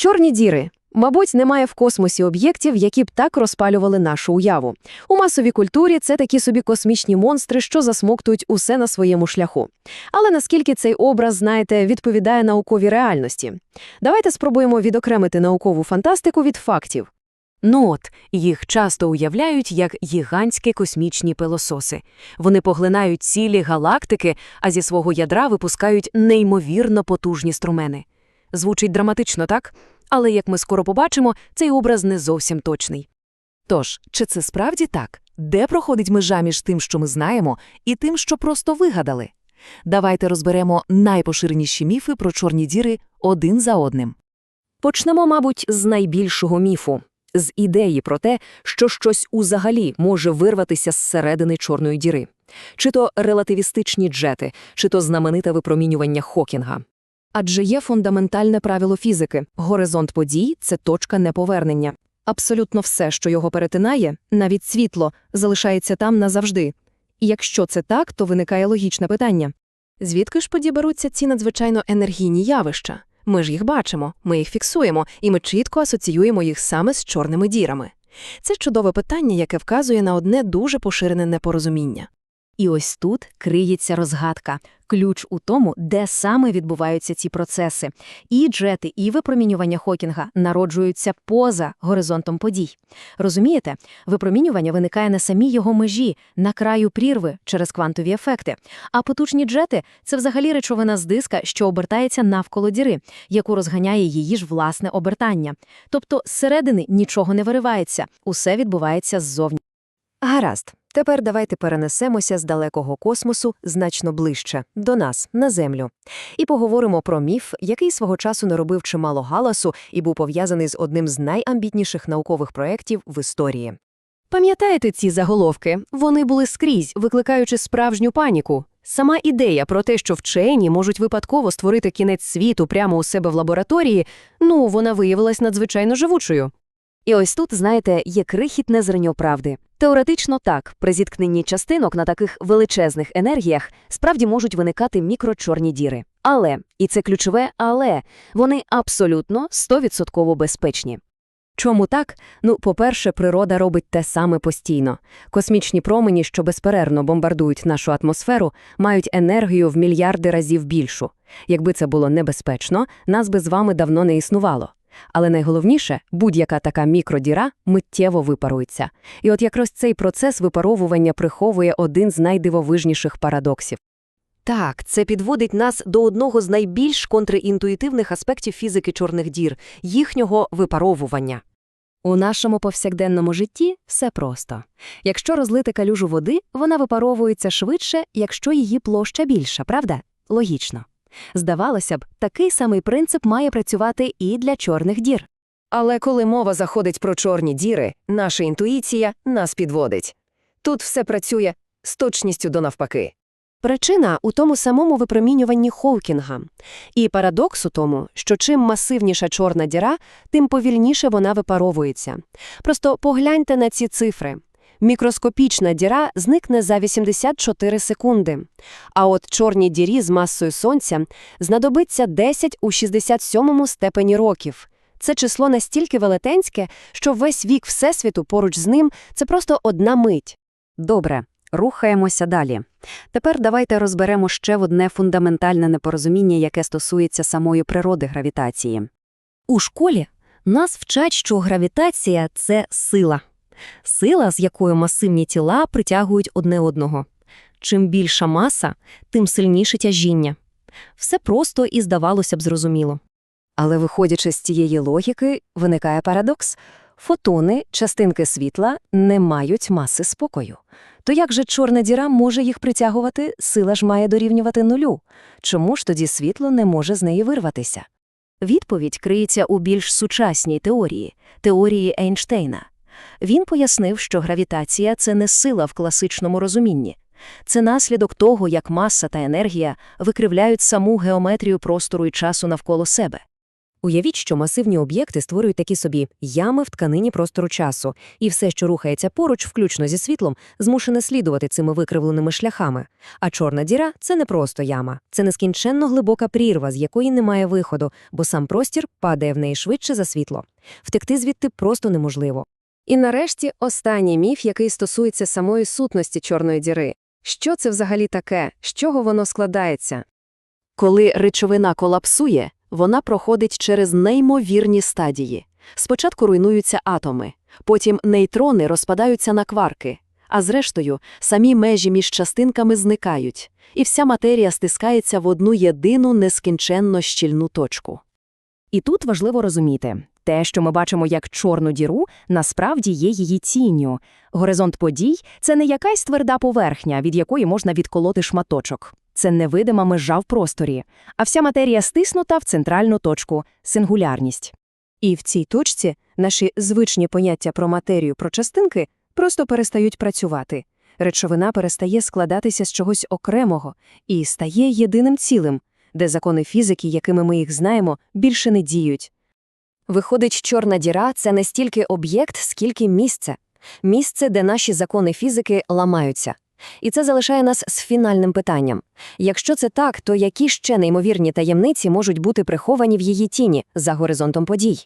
Чорні діри. Мабуть, немає в космосі об'єктів, які б так розпалювали нашу уяву. У масовій культурі це такі собі космічні монстри, що засмоктують усе на своєму шляху. Але наскільки цей образ, знаєте, відповідає науковій реальності? Давайте спробуємо відокремити наукову фантастику від фактів. Ну от, їх часто уявляють як гігантські космічні пилососи. Вони поглинають цілі галактики, а зі свого ядра випускають неймовірно потужні струмени. Звучить драматично, так? Але, як ми скоро побачимо, цей образ не зовсім точний. Тож, чи це справді так? Де проходить межа між тим, що ми знаємо, і тим, що просто вигадали? Давайте розберемо найпоширеніші міфи про чорні діри один за одним. Почнемо, мабуть, з найбільшого міфу. З ідеї про те, що щось узагалі може вирватися зсередини чорної діри. Чи то релативістичні джети, чи то знамените випромінювання Хокінга. Адже є фундаментальне правило фізики – горизонт подій – це точка неповернення. Абсолютно все, що його перетинає, навіть світло, залишається там назавжди. І якщо це так, то виникає логічне питання. Звідки ж поді беруться ці надзвичайно енергійні явища? Ми ж їх бачимо, ми їх фіксуємо, і ми чітко асоціюємо їх саме з чорними дірами. Це чудове питання, яке вказує на одне дуже поширене непорозуміння. І ось тут криється розгадка. Ключ у тому, де саме відбуваються ці процеси. І джети, і випромінювання Хокінга народжуються поза горизонтом подій. Розумієте, випромінювання виникає на самій його межі, на краю прірви через квантові ефекти. А потужні джети – це взагалі речовина з диска, що обертається навколо діри, яку розганяє її ж власне обертання. Тобто зсередини нічого не виривається, усе відбувається ззовні. Гаразд. Тепер давайте перенесемося з далекого космосу значно ближче, до нас, на Землю. І поговоримо про міф, який свого часу наробив чимало галасу і був пов'язаний з одним з найамбітніших наукових проєктів в історії. Пам'ятаєте ці заголовки? Вони були скрізь, викликаючи справжню паніку. Сама ідея про те, що вчені можуть випадково створити кінець світу прямо у себе в лабораторії, ну, вона виявилась надзвичайно живучою. І ось тут, знаєте, є крихітне зерньо правди. Теоретично так, при зіткненні частинок на таких величезних енергіях справді можуть виникати мікрочорні діри. Але, і це ключове але, вони абсолютно 100% безпечні. Чому так? Ну, по-перше, природа робить те саме постійно. Космічні промені, що безперервно бомбардують нашу атмосферу, мають енергію в мільярди разів більшу. Якби це було небезпечно, нас би з вами давно не існувало. Але найголовніше, будь-яка така мікродіра миттєво випарується. І от якраз цей процес випаровування приховує один з найдивовижніших парадоксів. Так, це підводить нас до одного з найбільш контрінтуїтивних аспектів фізики чорних дір – їхнього випаровування. У нашому повсякденному житті все просто. Якщо розлити калюжу води, вона випаровується швидше, якщо її площа більша, правда? Логічно. Здавалося б, такий самий принцип має працювати і для чорних дір. Але коли мова заходить про чорні діри, наша інтуїція нас підводить. Тут все працює з точністю до навпаки. Причина у тому самому випромінюванні Хоукінга. І парадокс у тому, що чим масивніша чорна діра, тим повільніше вона випаровується. Просто погляньте на ці цифри. Мікроскопічна діра зникне за 84 секунди. А от чорній дірі з масою сонця знадобиться 10 у 67 степені років. Це число настільки велетенське, що весь вік Всесвіту поруч з ним це просто одна мить. Добре, рухаємося далі. Тепер давайте розберемо ще одне фундаментальне непорозуміння, яке стосується самої природи гравітації. У школі нас вчать, що гравітація це сила. Сила, з якою масивні тіла притягують одне одного. Чим більша маса, тим сильніше тяжіння. Все просто і здавалося б зрозуміло. Але виходячи з цієї логіки, виникає парадокс. Фотони, частинки світла, не мають маси спокою. То як же чорна діра може їх притягувати, сила ж має дорівнювати нулю? Чому ж тоді світло не може з неї вирватися? Відповідь криється у більш сучасній теорії – теорії Ейнштейна. Він пояснив, що гравітація – це не сила в класичному розумінні. Це наслідок того, як маса та енергія викривляють саму геометрію простору і часу навколо себе. Уявіть, що масивні об'єкти створюють такі собі ями в тканині простору часу, і все, що рухається поруч, включно зі світлом, змушене слідувати цими викривленими шляхами. А чорна діра це не просто яма, це нескінченно глибока прірва, з якої немає виходу, бо сам простір падає в неї швидше за світло. Втекти звідти просто неможливо. І нарешті останній міф, який стосується самої сутності чорної діри. Що це взагалі таке? З чого воно складається? Коли речовина колапсує, вона проходить через неймовірні стадії. Спочатку руйнуються атоми, потім нейтрони розпадаються на кварки, а зрештою самі межі між частинками зникають, і вся матерія стискається в одну єдину нескінченно щільну точку. І тут важливо розуміти, те, що ми бачимо як чорну діру, насправді є її тінню. Горизонт подій – це не якась тверда поверхня, від якої можна відколоти шматочок. Це невидима межа в просторі, а вся матерія стиснута в центральну точку – сингулярність. І в цій точці наші звичні поняття про матерію, про частинки просто перестають працювати. Речовина перестає складатися з чогось окремого і стає єдиним цілим, де закони фізики, якими ми їх знаємо, більше не діють. Виходить, чорна діра – це не стільки об'єкт, скільки місце. Місце, де наші закони фізики ламаються. І це залишає нас з фінальним питанням. Якщо це так, то які ще неймовірні таємниці можуть бути приховані в її тіні за горизонтом подій?